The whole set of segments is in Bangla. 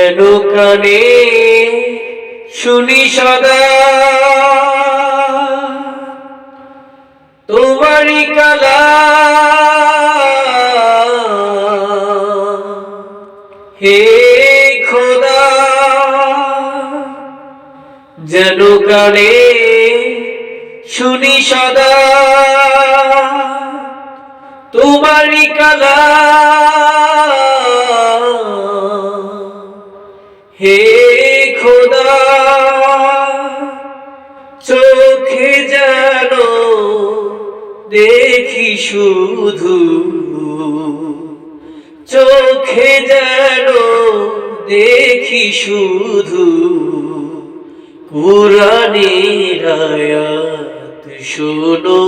কেন শুনি সদা। তোমারি কালা। হে খোদা যেন কানে শুনি সদা। তোমারি কালা। হে খোদা, চোখে যেন দেখি শুধু, চোখে যেন দেখি শুধু কোরআনের আয়াত শোনো,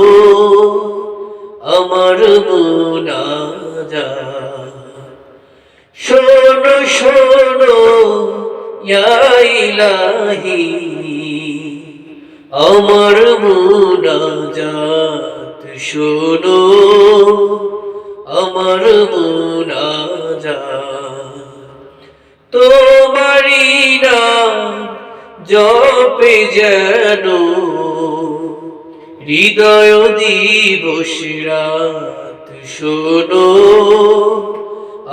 আমার মোনাজাত। শোনো শোনো ইয়া ইলাহি, আমার মুনাজাত শোনো, আমার মুনাজাত। তোমারি নাম জপে যেন হৃদয় দিবস রাত শোনো,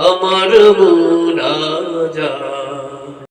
আমার মুনাজাত।